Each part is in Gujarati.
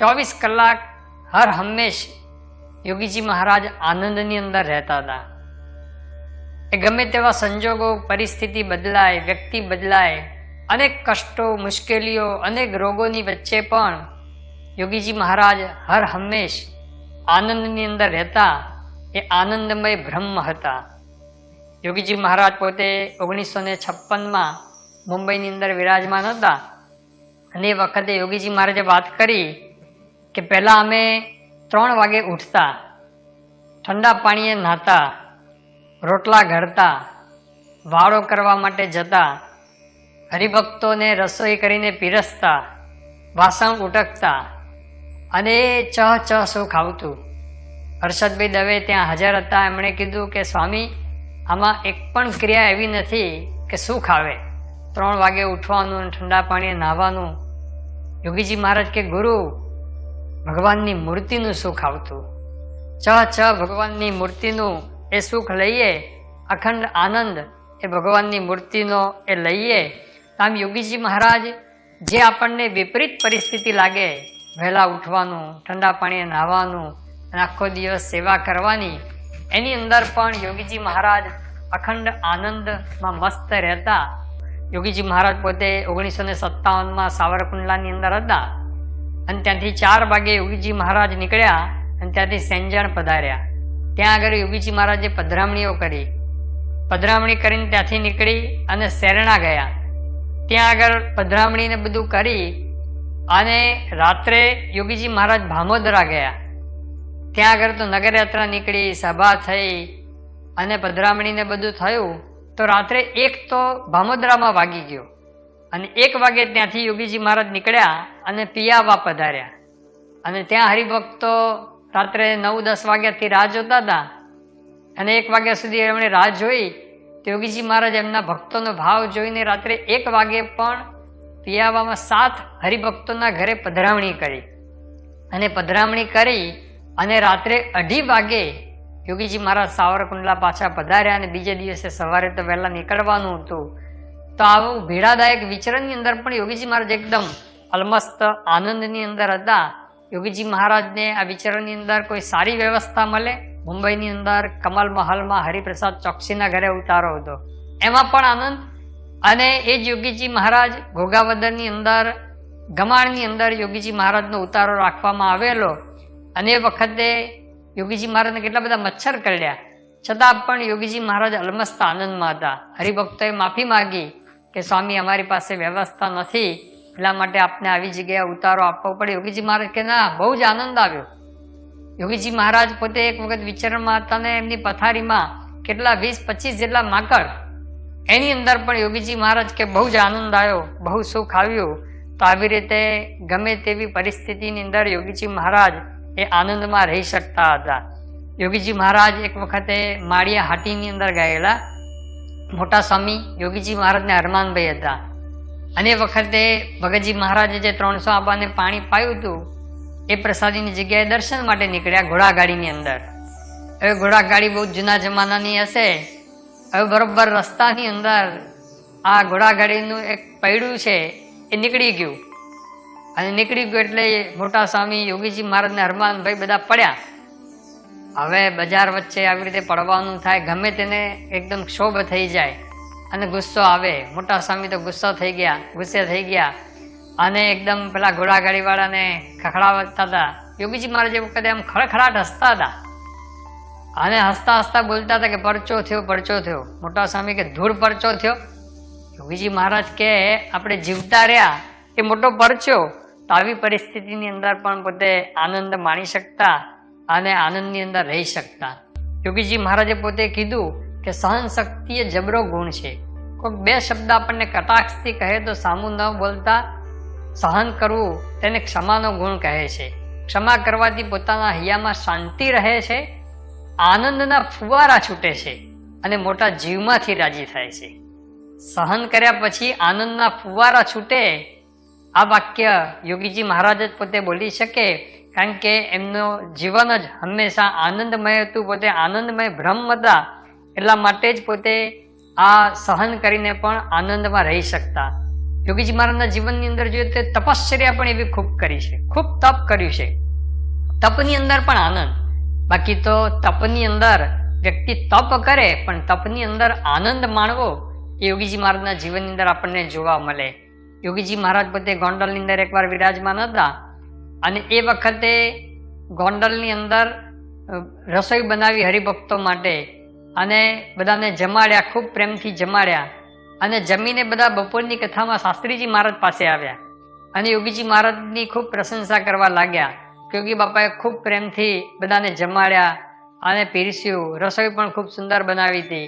ચોવીસ કલાક હર હંમેશ યોગીજી મહારાજ આનંદની અંદર રહેતા હતા. એ ગમે તેવા સંજોગો, પરિસ્થિતિ બદલાય, વ્યક્તિ બદલાય, અનેક કષ્ટો, મુશ્કેલીઓ, અનેક રોગોની વચ્ચે પણ યોગીજી મહારાજ હર હંમેશ આનંદની અંદર રહેતા, એ આનંદમય બ્રહ્મ હતા. યોગીજી મહારાજ પોતે ઓગણીસો ને છપ્પનમાં મુંબઈની અંદર વિરાજમાન હતા. અને એ વખતે યોગીજી મહારાજે વાત કરી કે પહેલાં અમે ત્રણ વાગે ઉઠતા, ઠંડા પાણીએ નહાતા, રોટલા ઘડતા વાળો કરવા માટે જતા, હરિભક્તોને રસોઈ કરીને પીરસતા, વાસણ ઉટકતા અને એ ચહ ચહ સુખ આવતું હર્ષદભાઈ દવે ત્યાં હાજર હતા, એમણે કીધું કે સ્વામી, આમાં એક પણ ક્રિયા એવી નથી કે સુખ આવે ત્રણ વાગે ઉઠવાનું ઠંડા પાણીએ નાહવાનું. યોગીજી મહારાજ કે, ગુરુ ભગવાનની મૂર્તિનું સુખ આવતું. ચ ચ ભગવાનની મૂર્તિનું એ સુખ લઈએ, અખંડ આનંદ એ ભગવાનની મૂર્તિનો એ લઈએ. આમ યોગીજી મહારાજ, જે આપણને વિપરીત પરિસ્થિતિ લાગે, વહેલા ઉઠવાનું, ઠંડા પાણીએ નાહવાનું, અને આખો દિવસ સેવા કરવાની, એની અંદર પણ યોગીજી મહારાજ અખંડ આનંદમાં મસ્ત રહેતા. યોગીજી મહારાજ પોતે ઓગણીસો ને સત્તાવનમાં સાવરકુંડલાની અંદર હતા. અને ત્યાંથી ચાર વાગે યોગીજી મહારાજ નીકળ્યા અને ત્યાંથી સેંજાણ પધાર્યા. ત્યાં આગળ યોગીજી મહારાજે પધરામણીઓ કરી. પધરામણી કરીને ત્યાંથી નીકળી અને શેરણા ગયા. ત્યાં આગળ પધરામણીને બધું કરી અને રાત્રે યોગીજી મહારાજ ભામોદરા ગયા. ત્યાં આગળ તો નગરયાત્રા નીકળી, સભા થઈ અને પધરામણીને બધું થયું તો રાત્રે એક તો ભામોદરામાં વાગી ગયો. અને એક વાગે ત્યાંથી યોગીજી મહારાજ નીકળ્યા અને પિયાવા પધાર્યા. અને ત્યાં હરિભક્તો રાત્રે નવ, દસ વાગ્યાથી રાહ જોતા હતા. અને એક વાગ્યા સુધી એમણે રાહ જોઈ. તો યોગીજી મહારાજ એમના ભક્તોનો ભાવ જોઈને રાત્રે એક વાગે પણ પિયાવામાં સાત હરિભક્તોના ઘરે પધરામણી કરી. અને પધરામણી કરી અને રાત્રે અઢી વાગે યોગીજી મહારાજ સાવરકુંડલા પાછા પધાર્યા અને બીજે દિવસે સવારે તો વહેલા નીકળવાનું હતું. તો આવું ભીડાદાયક વિચરણની અંદર પણ યોગીજી મહારાજ એકદમ અલમસ્ત આનંદની અંદર હતા. યોગીજી મહારાજને આ વિચારોની અંદર કોઈ સારી વ્યવસ્થા મળે? મુંબઈની અંદર કમલ મહલમાં હરિપ્રસાદ ચોકસીના ઘરે ઉતારો હતો. એમાં પણ આનંદ. અને એ જ યોગીજી મહારાજ ઘોઘાવદરની અંદર, ગમાણની અંદર યોગીજી મહારાજનો ઉતારો રાખવામાં આવેલો. અને એ વખતે યોગીજી મહારાજને કેટલા બધા મચ્છર કરડ્યા છતાં પણ યોગીજી મહારાજ અલમસ્ત આનંદમાં હતા. હરિભક્તોએ માફી માગી કે, સ્વામી, અમારી પાસે વ્યવસ્થા નથી. એટલા માટે આપને આવી જગ્યાએ ઉતારો આપવો પડે. યોગીજી મહારાજ કે ના, બહુ જ આનંદ આવ્યો. યોગીજી મહારાજ પોતે એક વખત વિચરણમાં હતા ને એમની પથારીમાં કેટલા વીસ, પચીસ જેટલા માકડ. એની અંદર પણ યોગીજી મહારાજ કે બહુ જ આનંદ આવ્યો, બહુ સુખ આવ્યું. તો આવી રીતે ગમે તેવી પરિસ્થિતિની અંદર યોગીજી મહારાજ એ આનંદમાં રહી શકતા હતા. યોગીજી મહારાજ એક વખતે માળિયા હાટીની અંદર ગયેલા. મોટા સ્વામી યોગીજી મહારાજને હરમાનભાઈ હતા. અને વખતે ભગતજી મહારાજે જે ત્રણસો આબાને પાણી પાયું હતું, એ પ્રસાદીની જગ્યાએ દર્શન માટે નીકળ્યા ઘોડાગાડીની અંદર. હવે ઘોડાગાડી બહુ જૂના જમાનાની હશે. હવે બરોબર રસ્તાની અંદર આ ઘોડાગાડીનું એક પૈડું છે, એ નીકળી ગયું. અને નીકળી ગયું એટલે મોટા સ્વામી યોગીજી મહારાજને હરમાનભાઈ બધા પડ્યા. હવે બજાર વચ્ચે આવી રીતે પડવાનું થાય, ગમે તેને એકદમ ક્ષોભ થઈ જાય. અને ગુસ્સો આવે. મોટા સ્વામી તો ગુસ્સો થઈ ગયા, ગુસ્સે થઈ ગયા. અને એકદમ પેલા ઘોડાગાડીવાળાને ખખડાવતા હતા. યોગીજી મહારાજ એ વખતે આમ ખડખડાટ હસતા હતા. અને હસતા હસતા બોલતા હતા કે, પરચો થયો પરચો થયો. મોટા સ્વામી કે, ધૂળ પરચો થયો. યોગીજી મહારાજ કે, આપણે જીવતા રહ્યા. એ મોટો પરચો. તો આવી પરિસ્થિતિની અંદર પણ પોતે આનંદ માણી શકતા અને આનંદની અંદર રહી શકતા. યોગીજી મહારાજે પોતે કીધું કે સહન શક્તિ એ જબરો ગુણ છે. કોઈક બે શબ્દ આપણને કટાક્ષથી કહે તો સામું ન બોલતા સહન કરવું તેને ક્ષમાનો ગુણ કહે છે. ક્ષમા કરવાથી પોતાના હૈયામાં શાંતિ રહે છે, આનંદના ફુવારા છૂટે છે અને મોટા જીવમાંથી રાજી થાય છે. સહન કર્યા પછી આનંદના ફુવારા છૂટે. આ વાક્ય યોગીજી મહારાજ જ પોતે બોલી શકે, કારણ કે એમનો જીવન જ હંમેશા આનંદમય હતું, પોતે આનંદમય બ્રહ્મ હતા. એટલા માટે જ પોતે આ સહન કરીને પણ આનંદમાં રહી શકતા. યોગીજી મહારાજના જીવનની અંદર જોઈએ તો તપશ્ચર્યા પણ એવી ખૂબ કરી છે. ખૂબ તપ કર્યું છે. તપની અંદર પણ આનંદ. બાકી તો તપની અંદર વ્યક્તિ તપ કરે, પણ તપની અંદર આનંદ માણવો એ યોગીજી મહારાજના જીવનની અંદર આપણને જોવા મળે. યોગીજી મહારાજ પોતે ગોંડલની અંદર એકવાર વિરાજમાન હતા અને એ વખતે ગોંડલની અંદર રસોઈ બનાવી હરિભક્તો માટે અને બધાને જમાડ્યા, ખૂબ પ્રેમથી જમાડ્યા. અને જમીને બધા બપોરની કથામાં શાસ્ત્રીજી મહારાજ પાસે આવ્યા. અને યોગીજી મહારાજની ખૂબ પ્રશંસા કરવા લાગ્યા યોગી બાપાએ ખૂબ પ્રેમથી બધાને જમાડ્યા અને પીરસ્યું. રસોઈ પણ ખૂબ સુંદર બનાવી હતી.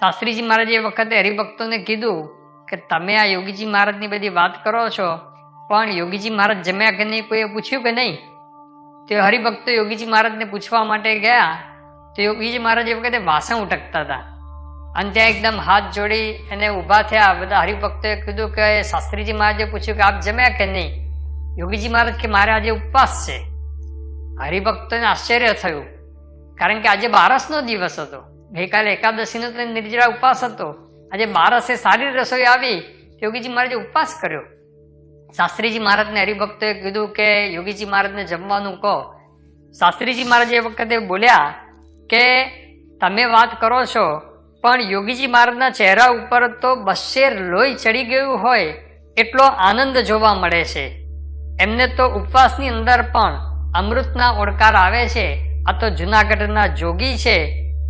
શાસ્ત્રીજી મહારાજે એ વખતે હરિભક્તોને કીધું કે તમે આ યોગીજી મહારાજની બધી વાત કરો છો, પણ યોગીજી મહારાજ જમ્યા કે નહીં કોઈએ પૂછ્યું કે નહીં? તે હરિભક્તો યોગીજી મહારાજને પૂછવા માટે ગયા તો યોગીજી મહારાજ એ વખતે વાસણ ઉટકતા હતા. અને ત્યાં એકદમ હાથ જોડી એને ઊભા થયા. બધા હરિભક્તોએ કીધું કે શાસ્ત્રીજી મહારાજે પૂછ્યું કે આપ જમ્યા કે નહીં? યોગીજી મહારાજ કે મારે આજે ઉપવાસ છે. હરિભક્તોને આશ્ચર્ય થયું. કારણ કે આજે બારસનો દિવસ હતો. ગઈકાલે એકાદશીનો તો નિર્જરા ઉપવાસ હતો. આજે બારસે સારી રસોઈ આવી. યોગીજી મહારાજે ઉપવાસ કર્યો. શાસ્ત્રીજી મહારાજને હરિભક્તોએ કીધું કે યોગીજી મહારાજને જમવાનું કહો. શાસ્ત્રીજી મહારાજ એ વખતે બોલ્યા કે તમે વાત કરો છો, પણ યોગીજી મહારાજના ચહેરા ઉપર તો બશેર લોહી ચડી ગયું હોય એટલો આનંદ જોવા મળે છે. એમને તો ઉપવાસની અંદર પણ અમૃતના ઓડકાર આવે છે, આ તો જુનાગઢના જોગી છે,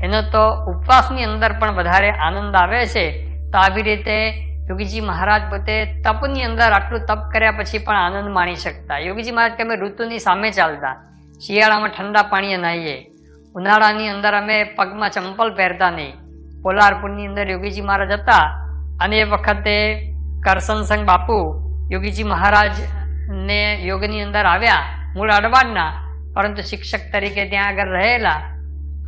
એનો તો ઉપવાસની અંદર પણ વધારે આનંદ આવે છે. તો આવી રીતે યોગીજી મહારાજ પોતે તપની અંદર આટલું તપ કર્યા પછી પણ આનંદ માણી શકતા. યોગીજી મહારાજ કે અમે ઋતુની સામે ચાલતા. શિયાળામાં ઠંડા પાણીએ નાહીએ. ઉનાળાની અંદર અમે પગમાં ચંપલ પહેરતા નહીં. પોલારપુરની અંદર યોગીજી મહારાજ હતા અને એ વખતે કરસનસંગ બાપુ યોગીજી મહારાજને યોગની અંદર આવ્યા, મૂળ અડવાડના પરંતુ શિક્ષક તરીકે ત્યાં આગળ રહેલા.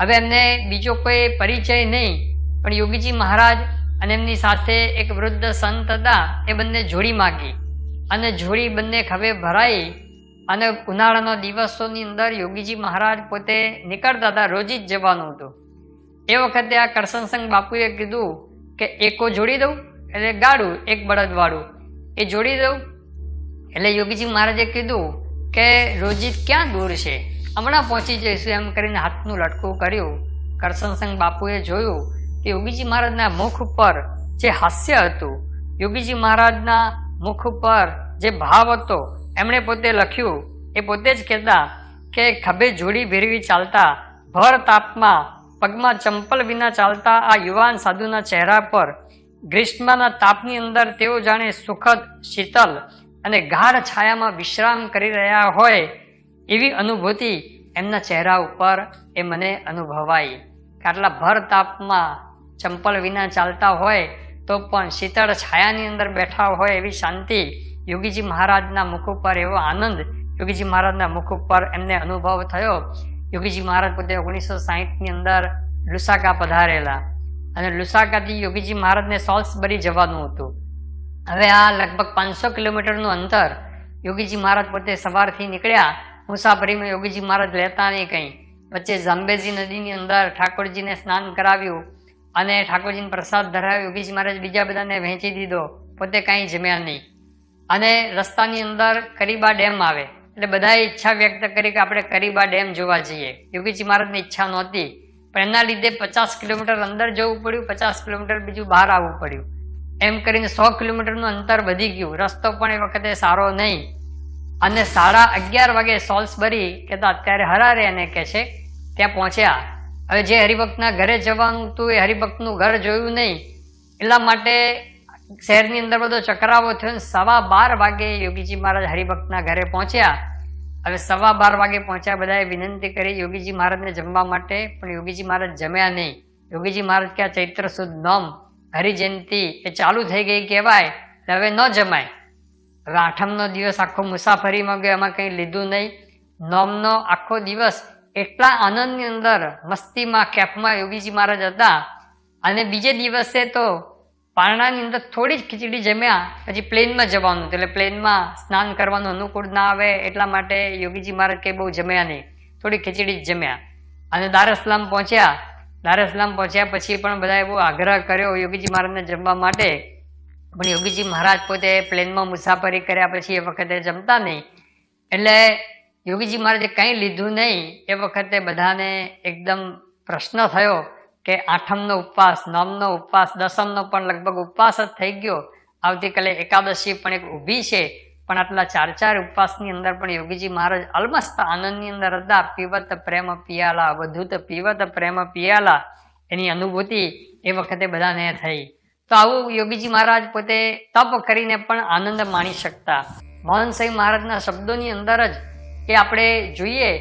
હવે એમને બીજો કોઈ પરિચય નહીં, પણ યોગીજી મહારાજ અને એમની સાથે એક વૃદ્ધ સંત હતા, એ બંને જોડી માગી. અને જોડી બંને ખભે ભરાઈ અને ઉનાળાના દિવસોની અંદર યોગીજી મહારાજ પોતે નીકળતા હતા રોજ જ જવાનું હતું. એ વખતે આ કરસનસંગ બાપુએ કીધું કે એકો જોડી દઉં એટલે ગાડું, એક બળદવાળું. એ જોડી દઉં એટલે યોગીજી મહારાજે કીધું કે રોજિત ક્યાં દૂર છે? હમણાં પહોંચી જઈશું એમ કરીને હાથનું લટકું કર્યું. કરસનસંગ બાપુએ જોયું કે યોગીજી મહારાજના મુખ ઉપર જે હાસ્ય હતું, યોગીજી મહારાજના મુખ ઉપર જે ભાવ હતો એમણે પોતે લખ્યું, એ પોતે જ કહેતા કે ખભે જોડી ભેરવી ચાલતા, ભર તાપમાં, પગમાં ચંપલ વિના ચાલતા આ યુવાન સાધુના ચહેરા પર ગ્રીષ્મના તાપની અંદર તેઓ જાણે સુખદ, શીતલ અને ગાઢ છાયામાં વિશ્રામ કરી રહ્યા હોય એવી અનુભૂતિ એમના ચહેરા ઉપર એ મને અનુભવાઈ. આટલા ભર તાપમાં ચંપલ વિના ચાલતા હોય તો પણ શીતળ છાયાની અંદર બેઠા હોય એવી શાંતિ યોગીજી મહારાજના મુખ ઉપર એવો આનંદ, યોગીજી મહારાજના મુખ ઉપર એમને અનુભવ થયો. યોગીજી મહારાજ પોતે ઓગણીસો સાહીઠની અંદર લુસાકા પધારેલા અને લુસાકાથી યોગીજી મહારાજને સોલ્સબરી જવાનું હતું. હવે આ લગભગ પાંચસો કિલોમીટરનું અંતર યોગીજી મહારાજ પોતે સવારથી નીકળ્યા. મુસાફરીમાં યોગીજી મહારાજ લેતા નહીં કંઈ. વચ્ચે ઝાંબેજી નદીની અંદર ઠાકોરજીને સ્નાન કરાવ્યું અને ઠાકોરજીને પ્રસાદ ધરાવ્યો. યોગીજી મહારાજ બીજા બધાને વહેંચી દીધો. પોતે કાંઈ જમ્યા નહીં. અને રસ્તાની અંદર કરીબા ડેમ આવે. એટલે બધાએ ઈચ્છા વ્યક્ત કરી કે આપણે કરીબા ડેમ જોવા જઈએ. યોગીજી મહારાજની ઈચ્છા નહોતી. પણ એના લીધે પચાસ કિલોમીટર અંદર જવું પડ્યું, પચાસ કિલોમીટર બીજું બહાર આવવું પડ્યું. એમ કરીને સો કિલોમીટરનું અંતર વધી ગયું. રસ્તો પણ એ વખતે સારો નહીં. અને સાડા અગિયાર વાગે સોલ્સબરી કહેતા અત્યારે હરારે એને કહે છે, ત્યાં પહોંચ્યા. હવે જે હરિભક્તના ઘરે જવાનું હતું એ હરિભક્તનું ઘર જોયું નહીં. એટલા માટે શહેરની અંદર બધો ચકરાવો થયો સવા બાર વાગે યોગીજી મહારાજ હરિભક્તના ઘરે પહોંચ્યા. હવે સવા બાર વાગે પહોંચ્યા બધાએ વિનંતી કરી, યોગીજી મહારાજને જમવા માટે. પણ યોગીજી મહારાજ જમ્યા નહીં. યોગીજી મહારાજ કે ચૈત્ર સુદ નોમ હરિજયંતિ એ ચાલુ થઈ ગઈ કહેવાય હવે ન જમાય. હવે આઠમનો દિવસ આખો મુસાફરીમાં ગયો, એમાં કંઈ લીધું નહીં. નોમનો આખો દિવસ એટલા આનંદની અંદર મસ્તીમાં, કેફમાં યોગીજી મહારાજ હતા. અને બીજે દિવસે તો પારણાની અંદર થોડી જ ખીચડી જમ્યા પછી પ્લેનમાં જવાનું, એટલે પ્લેનમાં સ્નાન કરવાનું અનુકૂળ ના આવે એટલા માટે યોગીજી મહારાજ કંઈ બહુ જમ્યા નહીં. થોડી ખીચડી જ જમ્યા. અને દારસલામ પહોંચ્યા. દારસલામ પહોંચ્યા પછી પણ બધાએ બહુ આગ્રહ કર્યો યોગીજી મહારાજને જમવા માટે. પણ યોગીજી મહારાજ પોતે પ્લેનમાં મુસાફરી કર્યા પછી એ વખતે જમતા નહીં. એટલે યોગીજી મહારાજે કંઈ લીધું નહીં. એ વખતે બધાને એકદમ પ્રશ્ન થયો. કે આઠમનો ઉપવાસ, નવમનો ઉપવાસ, દસમનો પણ લગભગ ઉપવાસ જ થઈ ગયો. આવતીકાલે એકાદશી પણ એક ઊભી છે. પણ આટલા ચાર ચાર ઉપવાસની અંદર પણ યોગીજી મહારાજ અલમસ્ત આનંદની અંદર હતા. પીવત પ્રેમ પિયાલા વધુત પીવત પ્રેમ પિયાલા. એની અનુભૂતિ એ વખતે બધાને થઈ. તો આવું યોગીજી મહારાજ પોતે તપ કરીને પણ આનંદ માણી શકતા. મોહન સિંહ મહારાજના શબ્દોની અંદર જ કે આપણે જોઈએ.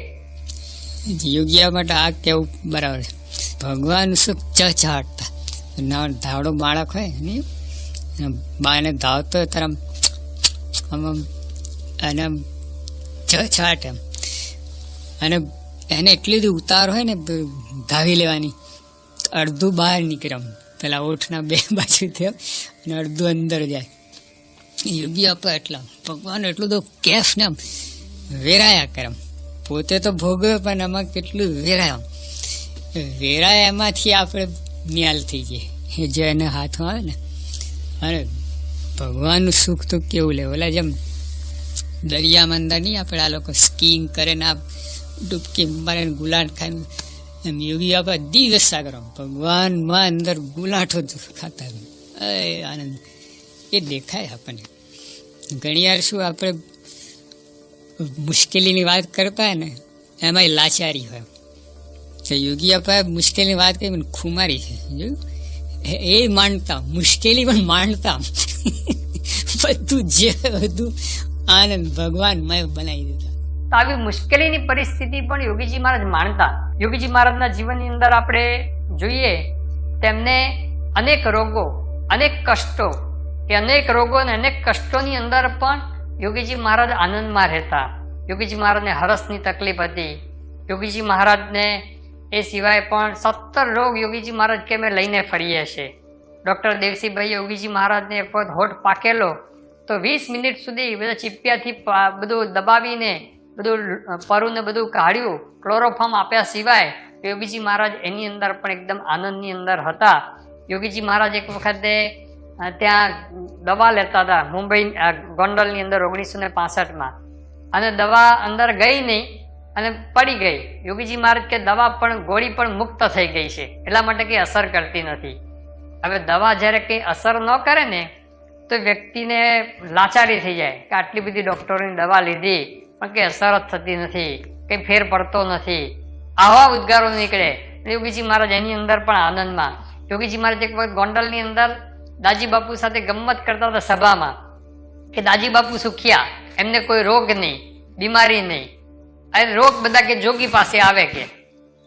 યોગિયા માટે આ કેવું બરાબર છે. ભગવાન સુખ ચહચહાટતા ના, ધાવડો બાળક હોય ને બાને ધાવતો હોય ત્યારે આમ આમ, અને આમ ચહચહાટ એમ. અને એને એટલી બધી ઉતાર હોય ને ધાવી લેવાની. અડધું બહાર નીકળે આમ. પેલા ઓઠના બે બાજુ થયો અને અડધું અંદર જાય. યોગી આપે એટલા ભગવાન એટલું તો કેફ ને આમ વેરાયા કરે. પોતે તો ભોગવે પણ એમાં કેટલું વેરાય વેરાય એમાંથી આપણે ન્યાલ થઈ જઈએ. જે એને હાથમાં આવે ને. અને ભગવાનનું સુખ તો કેવું લે? ઓલા જેમ દરિયામાં અંદર નહીં આપણે આ લોકો સ્કીંગ કરે ને આ ડૂબકી મારે ગુલાટ ખાઈને એમ યોગી આપણે દિવસ સાગર ભગવાનમાં અંદર ગુલાઠો જ ખાતા. એ આનંદ. એ દેખાય આપણને. ઘણી વાર શું આપણે મુશ્કેલીની વાત કરતા ને, એમાંય લાચારી હોય. તો યોગી આપણે મુશ્કેલી વાત કરી, મને ખુમારી છે. જોયું એ- માનતા મુશ્કેલી પણ માનતા બધું જે બધું આનંદ ભગવાનમય બનાવી દીધા તો આવી મુશ્કેલીની પરિસ્થિતિ પણ યોગીજી મહારાજ માણતા. યોગીજી મહારાજના જીવનની અંદર આપણે જોઈએ તેમને અનેક રોગો, અનેક કષ્ટો, કે અનેક રોગો અને અનેક કષ્ટોની અંદર પણ યોગીજી મહારાજ આનંદમાં રહેતા. યોગીજી મહારાજને હરસની તકલીફ હતી. યોગીજી મહારાજને એ સિવાય પણ સત્તર રોગ યોગીજી મહારાજ કે અમે લઈને ફરીએ છીએ ડૉક્ટર દેવસિંહભાઈ યોગીજી મહારાજને એક વખત હોઠ પાકેલો તો વીસ મિનિટ સુધી બધા ચીપિયાથી બધું દબાવીને બધું પરુને બધું કાઢ્યું, ક્લોરોફોર્મ આપ્યા સિવાય યોગીજી મહારાજ એની અંદર પણ એકદમ આનંદની અંદર હતા. યોગીજી મહારાજ એક વખતે ત્યાં દવા લેતા હતા મુંબઈ ગોંડલની અંદર ઓગણીસો ને પાસઠમાં. અને દવા અંદર ગઈ નહીં અને પડી ગઈ. યોગીજી મહારાજ કે દવા પણ ગોળી પણ મુક્ત થઈ ગઈ છે. એટલા માટે કંઈ અસર કરતી નથી. હવે દવા જ્યારે કંઈ અસર ન કરે ને, તો વ્યક્તિને લાચારી થઈ જાય કે આટલી બધી ડૉક્ટરોની દવા લીધી, પણ કંઈ અસર જ થતી નથી, કંઈ ફેર પડતો નથી. આવા ઉદ્ગારો નીકળે. યોગીજી મહારાજ એની અંદર પણ આનંદમાં. યોગીજી મહારાજ એક વખત ગોંડલની અંદર દાજી બાપુ સાથે ગમત કરતા હતા સભામાં, કે દાજી બાપુ સુખ્યા, એમને કોઈ રોગ નહીં, બીમારી નહીં. અરે રોગ બધા કે જોગી પાસે આવે કે?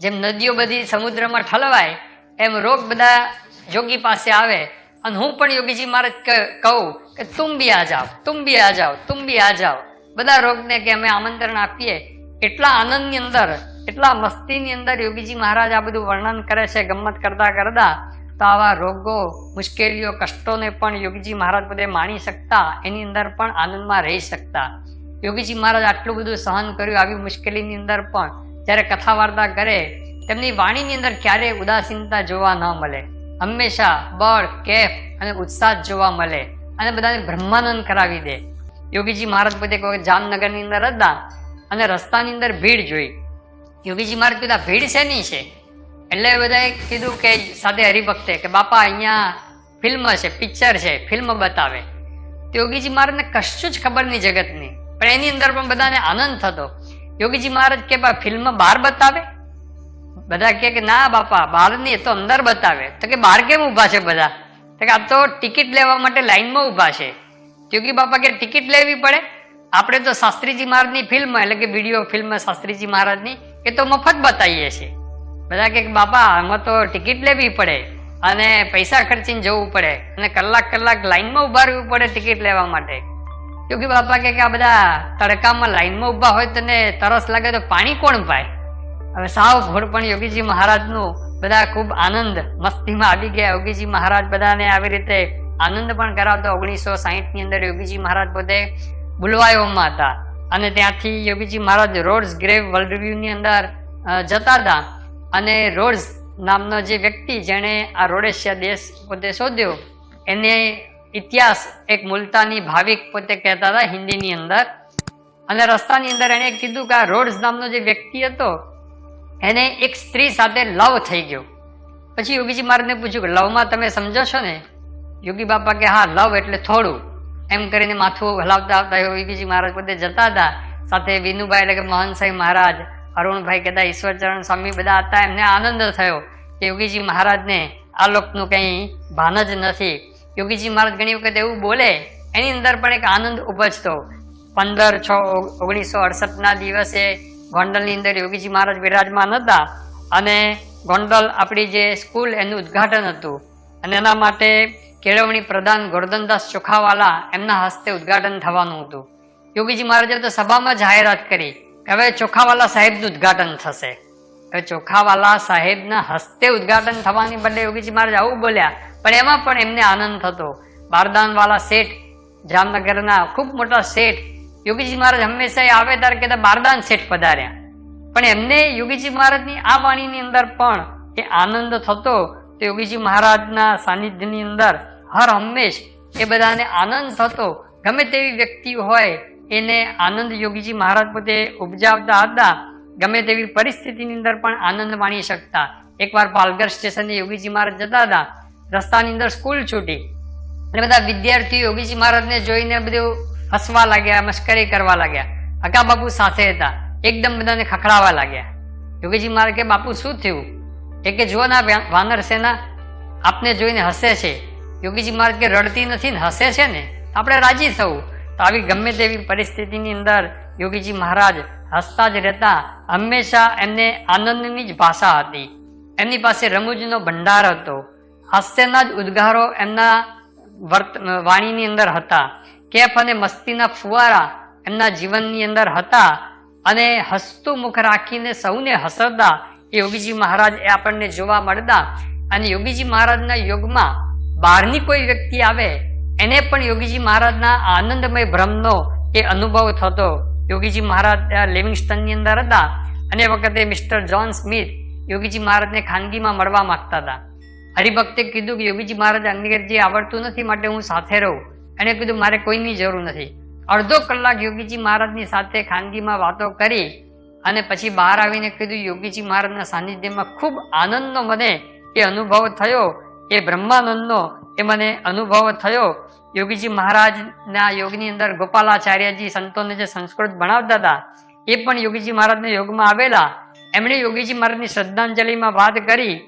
જેમ નદીઓ બધી સમુદ્રમાં ઠલવાય, એમ રોગ બધા જોગી પાસે આવે. અને હું પણ યોગીજી મહારાજ કહું કે તું બી આ જાઓ, તું બી આ જાઓ, તું બી આ જાઓ. બધા રોગને કે અમે આમંત્રણ આપીએ. એટલા આનંદની અંદર, એટલા મસ્તીની અંદર યોગીજી મહારાજ આ બધું વર્ણન કરે છે ગમત કરતા કરતા, તો આવા રોગો, મુશ્કેલીઓ, કષ્ટોને પણ યોગીજી મહારાજ બધે માણી શકતા, એની અંદર પણ આનંદમાં રહી શકતા. યોગીજી મહારાજ આટલું બધું સહન કર્યું આવી મુશ્કેલીની અંદર પણ જ્યારે કથા વાર્તા કરે, તેમની વાણીની અંદર ક્યારેય ઉદાસીનતા જોવા ન મળે. હંમેશા બળ, કેફ અને ઉત્સાહ જોવા મળે અને બધાને બ્રહ્માનંદ કરાવી દે. યોગીજી મહારાજ પોતે કોઈ જામનગરની અંદર હતા અને રસ્તાની અંદર ભીડ જોઈ. યોગીજી મહારાજ કીધા ભીડ શેની છે? એટલે બધાએ કીધું કે સાથે હરિભક્તે કે, બાપા, અહીંયા ફિલ્મ છે, પિક્ચર છે, ફિલ્મ બતાવે. તો યોગીજી મહારાજને કશું જ ખબર નહીં જગતની. પણ એની અંદર પણ બધાને આનંદ થતો. યોગીજી મહારાજ કે, બા, ફિલ્મ બહાર બતાવે? બધા કે ના, બાપા બહાર એ તો અંદર બતાવે. તો કે બહાર કેમ ઊભા છે બધા? તો કે, આ તો ટિકિટ લેવા માટે લાઈનમાં ઊભા છે. યોગી બાપા કે, ટિકિટ લેવી પડે? આપણે તો શાસ્ત્રીજી મહારાજની ફિલ્મ, એટલે કે વીડિયો ફિલ્મ શાસ્ત્રીજી મહારાજની, એ તો મફત બતાવીએ છીએ. બધા કે, બાપા, આમાં તો ટિકિટ લેવી પડે અને પૈસા ખર્ચીને જવું પડે અને કલાક કલાક લાઈનમાં ઊભા રહેવું પડે ટિકિટ લેવા માટે. યોગી બાપા કે આ બધા તડકામાં લાઈનમાં ઊભા હોય તને તરસ લાગે તો પાણી કોણ પાય? હવે સાવ પણ યોગીજી મહારાજનું બધા ખૂબ આનંદ મસ્તીમાં આવી ગયા. યોગીજી મહારાજ બધાને આવી રીતે આનંદ પણ કરાવતો ઓગણીસો સાહીઠની અંદર યોગીજી મહારાજ પોતે બુલવાયોમાં હતા. અને ત્યાંથી Yogiji Maharaj Rhodes grave world રિવ્યુની અંદર જતા હતા. અને રોડ્સ નામનો જે વ્યક્તિ જેણે આ રોડેશિયા દેશ પોતે શોધ્યો, એને ઇતિહાસ એક મુલતાની ભાવિક પોતે કહેતા હતા હિન્દીની અંદર. અને રસ્તાની અંદર એણે કીધું કે આ રોડ્સ નામનો જે વ્યક્તિ હતો, એને એક સ્ત્રી સાથે લવ થઈ ગયો. પછી યોગીજી મહારાજને પૂછ્યું કે, લવમાં તમે સમજો છો ને? યોગી બાપા કે, હા, લવ એટલે થોડું. એમ કરીને માથું હલાવતા આવતા યોગીજી મહારાજ પોતે જતા હતા. સાથે વિનુભાઈ એટલે કે મોહનસાઈ મહારાજ, અરુણભાઈ કહેતા ઈશ્વરચરણ સ્વામી બધા હતા. એમને આનંદ થયો કે યોગીજી મહારાજને આ લોકનું કંઈ ભાન જ નથી. યોગીજી મહારાજ ઘણી વખત એવું બોલે, એની અંદર પણ એક આનંદ ઉપજતો પંદર છ ઓગણીસો અડસઠના દિવસે ગોંડલની અંદર યોગીજી મહારાજ વિરાજમાન હતા અને ગોંડલ આપણી જે સ્કૂલ એનું ઉદ્ઘાટન હતું અને એના માટે કેળવણી પ્રધાન ગોરધનદાસ ચોખાવાલા એમના હસ્તે ઉદ્ઘાટન થવાનું હતું. યોગીજી મહારાજે તો સભામાં જાહેરાત કરી હવે ચોખાવાલા સાહેબનું ઉદ્ઘાટન થશે. હવે ચોખાવાલા સાહેબના હસ્તે ઉદ્ઘાટન થવાની બદલે યોગીજી મહારાજ આવું બોલ્યા. પણ એમાં પણ એમને આનંદ થતો. બારદાનવાલા શેઠ, જામનગરના ખૂબ મોટા શેઠ, યોગીજી મહારાજ હંમેશા આવે ત્યારે કહેતા બારદાન શેઠ પધાર્યા. પણ એમને યોગીજી મહારાજની આ વાણીની અંદર પણ એ આનંદ થતો તો યોગીજી મહારાજના સાનિધ્યની અંદર હર હંમેશ એ બધાને આનંદ થતો. ગમે તેવી વ્યક્તિ હોય એને આનંદ યોગીજી મહારાજ પોતે ઉપજાવતા હતા. ગમે તેવી પરિસ્થિતિની અંદર પણ આનંદ માણી શકતા. એકવાર પાલઘર સ્ટેશને યોગીજી મહારાજ જતા હતા. રસ્તાની અંદર સ્કૂલ છૂટી. અને બધા વિદ્યાર્થીઓ યોગીજી મહારાજને જોઈને બધું હસવા લાગ્યા, મશ્કરી કરવા લાગ્યા. અકા બાપુ સાથે હતા. એકદમ બધાને ખખડાવા લાગ્યા. યોગીજી મહારાજ કે, બાપુ, શું થયું? એ કે, જુઓ ના વાનર સેના આપને જોઈને હસે છે. યોગીજી મહારાજ કે, રડતી નથી ને, હસે છે ને? આપણે રાજી થવું. તો આવી ગમે તેવી પરિસ્થિતિની અંદર યોગીજી મહારાજ હસતા જ રહેતા હંમેશા એમને આનંદની જ ભાષા હતી. એમની પાસે રમૂજનો ભંડાર હતો. હાસ્યના જ ઉદ્ગારો એમના વર્ત, વાણીની અંદર હતા. કેફ અને મસ્તીના ફુવારા એમના જીવનની અંદર હતા અને હસતું મુખ રાખીને સૌને હસતા એ યોગીજી મહારાજ એ આપણને જોવા મળતા અને યોગીજી મહારાજના યોગમાં બહારની કોઈ વ્યક્તિ આવે, એને પણ યોગીજી મહારાજના આનંદમય ભ્રમનો એ અનુભવ થતો. યોગીજી મહારાજ લિવિંગસ્ટનની અંદર હતા. અને વખતે મિસ્ટર જ્હોન સ્મિથ યોગીજી મહારાજને ખાનગીમાં મળવા માંગતા હતા. હરિભક્તે કીધું કે, યોગીજી મહારાજ, અંગ્રેજી આવડતું નથી, માટે હું સાથે રહું. એણે કીધું, મારે કોઈની જરૂર નથી. અડધો કલાક યોગીજી મહારાજની સાથે ખાનગીમાં વાતો કરી અને પછી બહાર આવીને કીધું, યોગીજી મહારાજના સાનિધ્યમાં ખૂબ આનંદનો મને એ અનુભવ થયો. એ બ્રહ્માનંદનો એ મને અનુભવ થયો. યોગીજી મહારાજના યોગની અંદર ગોપાલાચાર્યજી સંતોને જે સંસ્કૃત ભણાવતા હતા, એ પણ યોગીજી મહારાજના યોગમાં આવેલા. એમણે યોગીજી મહારાજની શ્રદ્ધાંજલિમાં વાત કરી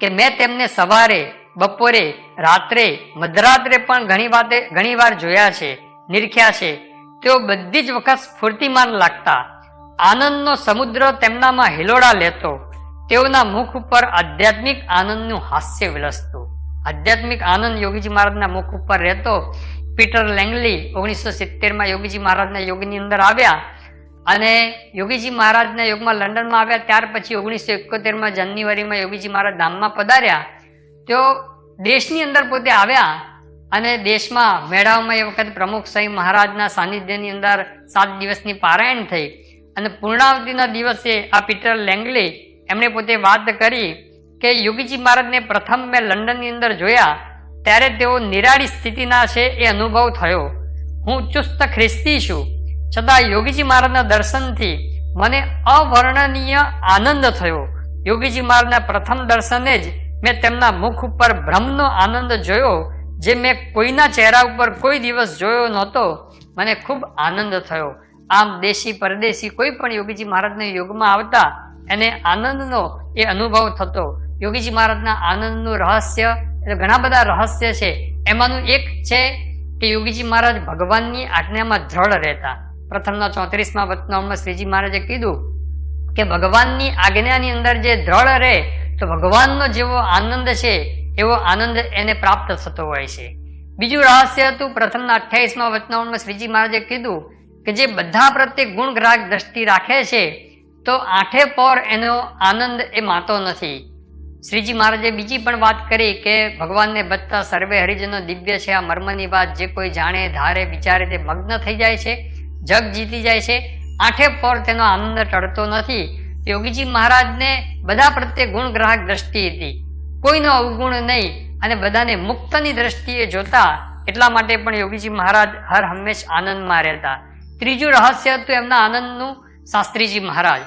કે મેં તેમને સવારે, બપોરે, રાત્રે, મધરાત્રે પણ ઘણી વાતે, ઘણી વાર જોયા છે, નિરખ્યા છે. તેઓ બધી જ વખત સ્ફૂર્તિમાન લાગતા. આનંદનો સમુદ્ર તેમનામાં હિલોડા લેતો. તેઓના મુખ ઉપર આધ્યાત્મિક આનંદનું હાસ્ય વિલસતું. આધ્યાત્મિક આનંદ યોગીજી મહારાજના મુખ ઉપર રહેતો પીટર લેંગલી ઓગણીસો સિત્તેરમાં યોગીજી મહારાજના યોગની અંદર આવ્યા અને યોગીજી મહારાજના યોગમાં લંડનમાં આવ્યા. ત્યાર પછી ઓગણીસો એકોતેરમાં જાન્યુઆરીમાં યોગીજી મહારાજ ધામમાં પધાર્યા. તેઓ દેશની અંદર પોતે આવ્યા અને દેશમાં મેળાઓમાં એ વખત પ્રમુખ સાંઈ મહારાજના સાનિધ્યની અંદર સાત દિવસની પારાયણ થઈ. અને પૂર્ણાવતિના દિવસે આ પીટર લેંગલી એમણે પોતે વાત કરી કે યોગીજી મહારાજને પ્રથમ મેં લંડનની અંદર જોયા, ત્યારે તેઓ નિરાળી સ્થિતિના છે એ અનુભવ થયો. હું ચુસ્ત ખ્રિસ્તી છું, છતાં યોગીજી મહારાજના દર્શનથી મને અવર્ણનીય આનંદ થયો. યોગીજી મહારાજના પ્રથમ દર્શને જ મેં તેમના મુખ ઉપર બ્રહ્મનો આનંદ જોયો, જે મેં કોઈના ચહેરા ઉપર કોઈ દિવસ જોયો નહોતો. મને ખૂબ આનંદ થયો. આમ દેશી પરદેશી કોઈ પણ યોગીજી મહારાજના યોગમાં આવતા એને આનંદનો એ અનુભવ થતો. યોગીજી મહારાજના આનંદનું રહસ્ય, એટલે ઘણા બધા રહસ્ય છે. એમાંનું એક છે કે યોગીજી મહારાજ ભગવાનની આજ્ઞામાં દ્રઢ રહેતા. પ્રથમના ચોત્રીસમાં વતનામાં શ્રીજી મહારાજે કીધું કે ભગવાનની આજ્ઞાની અંદર જે દ્રઢ રહે, તો ભગવાનનો જેવો આનંદ છે, એવો આનંદ એને પ્રાપ્ત થતો હોય છે. બીજું રહસ્ય હતું પ્રથમના અઠ્યાવીસમાં વચનાવનમાં શ્રીજી મહારાજે કીધું કે જે બધા પ્રત્યે ગુણગ્રાહક દ્રષ્ટિ રાખે છે, તો આઠે પર એનો આનંદ એ માતો નથી. શ્રીજી મહારાજે બીજી પણ વાત કરી કે ભગવાનને બચતા સર્વે હરિજનો દિવ્ય છે, આ મર્મની વાત જે કોઈ જાણે, ધારે, વિચારે તે મગ્ન થઈ જાય છે, જગ જીતી જાય છે. આઠે પર તેનો આનંદ ટળતો નથી. યોગીજી મહારાજને બધા પ્રત્યે ગુણ ગ્રાહક દ્રષ્ટિ હતી. કોઈનો અવગુણ નહીં અને બધાને મુક્તની દ્રષ્ટિએ જોતા એટલા માટે પણ યોગીજી મહારાજ હર હંમેશ આનંદમાં રહેતા. ત્રીજું રહસ્ય હતું એમના આનંદનું શાસ્ત્રીજી મહારાજ.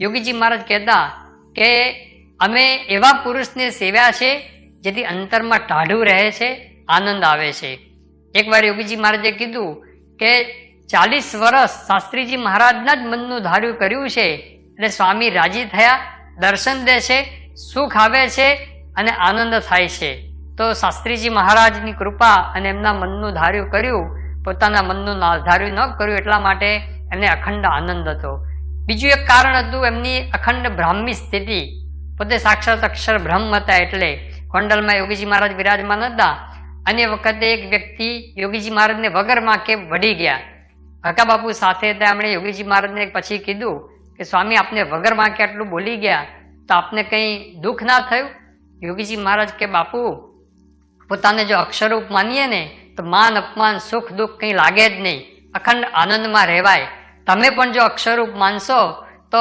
યોગીજી મહારાજ કહેતા કે અમે એવા પુરુષને સેવ્યા છે, જેથી અંતરમાં ટાઢું રહે છે, આનંદ આવે છે. એકવાર યોગીજી મહારાજે કીધું કે ચાલીસ વર્ષ શાસ્ત્રીજી મહારાજના જ મનનું ધાર્યું કર્યું છે, એટલે સ્વામી રાજી થયા, દર્શન દે છે, સુખ આવે છે અને આનંદ થાય છે. તો શાસ્ત્રીજી મહારાજની કૃપા અને એમના મનનું ધાર્યું કર્યું, પોતાના મનનું ધાર્યું ન કર્યું એટલા માટે એમને અખંડ આનંદ હતો. બીજું એક કારણ હતું, એમની અખંડ બ્રાહ્મી સ્થિતિ. પોતે સાક્ષાત અક્ષર બ્રહ્મ હતા એટલે ગોંડલમાં યોગીજી મહારાજ વિરાજમાન હતા. અને વખતે એક વ્યક્તિ યોગીજી મહારાજને વગર કે વળી ગયા. કાકા બાપુ સાથે હતા એમણે યોગીજી મહારાજને પછી કીધું કે, સ્વામી, આપને વગર કે આટલું બોલી ગયા, તો આપને કંઈ દુઃખ ના થયું? યોગીજી મહારાજ કે, બાપુ, પોતાને જો અક્ષરરૂપ માનીએ ને, તો માન, અપમાન, સુખ, દુઃખ કંઈ લાગે જ નહીં. અખંડ આનંદમાં રહેવાય. તમે પણ જો અક્ષરરૂપ માનશો, તો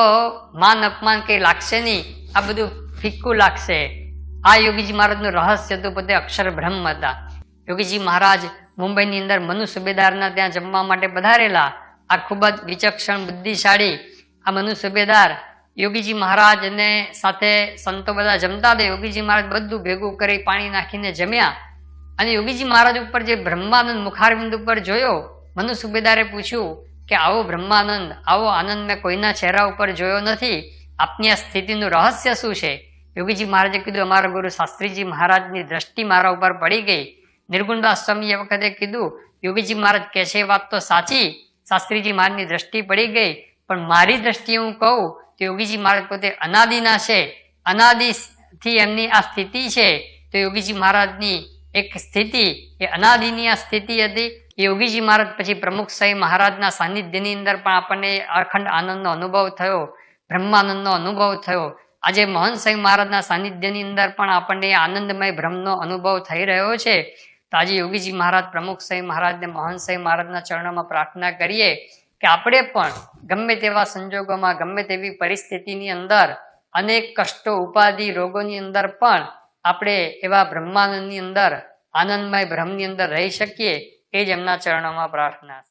માન, અપમાન કંઈ લાગશે નહીં. આ બધું ફિક્કું લાગશે. આ યોગીજી મહારાજનું રહસ્ય હતું પોતે અક્ષર બ્રહ્મ હતા. યોગીજી મહારાજ મુંબઈની અંદર મનુ સુબેદારના ત્યાં જમવા માટે પધારેલા. આ ખૂબ જ વિચક્ષણ, બુદ્ધિશાળી આ મનુ સુબેદાર યોગીજી મહારાજને સાથે સંતો બધા જમતા હતા. યોગીજી મહારાજ બધું ભેગું કરી પાણી નાખીને જમ્યા. અને યોગીજી મહારાજ ઉપર જે બ્રહ્માનંદ મુખારવિંદ ઉપર જોયો મનુ સુબેદારે પૂછ્યું કે, આવો બ્રહ્માનંદ, આવો આનંદ મેં કોઈના ચહેરા ઉપર જોયો નથી. આપની આ સ્થિતિનું રહસ્ય શું છે? યોગીજી મહારાજે કીધું, અમારા ગુરુ શાસ્ત્રીજી મહારાજની દ્રષ્ટિ મારા ઉપર પડી ગઈ. નિર્ગુણદાસ સ્વામી એ વખતે કીધું, યોગીજી મહારાજ કહે છે વાત તો સાચી. શાસ્ત્રીજી મહારાજની દ્રષ્ટિ પડી ગઈ, પણ મારી દ્રષ્ટિએ હું કહું, તો યોગીજી મહારાજ પોતે અનાદિના છે. અનાદિથી એમની આ સ્થિતિ છે. તો યોગીજી મહારાજની એક સ્થિતિ, એ અનાદિની આ સ્થિતિ હતી. યોગીજી મહારાજ પછી પ્રમુખ સાહેબ મહારાજના સાનિધ્યની અંદર પણ આપણને અખંડ આનંદનો અનુભવ થયો. બ્રહ્માનંદનો અનુભવ થયો. આજે સાહેબ મહારાજના સાનિધ્યની અંદર પણ આપણને આનંદમય બ્રહ્મનો અનુભવ થઈ રહ્યો છે. તો આજે યોગીજી મહારાજ, પ્રમુખ સાહેબ મહારાજને મહંત સાહેબ મહારાજના ચરણોમાં પ્રાર્થના કરીએ કે આપણે પણ ગમે તેવા સંજોગોમાં, ગમે તેવી પરિસ્થિતિની અંદર, અનેક કષ્ટો, ઉપાધિ, રોગોની અંદર પણ આપણે એવા બ્રહ્માનંદની અંદર, આનંદમય બ્રહ્મની અંદર રહી શકીએ એ જ એમના ચરણોમાં પ્રાર્થના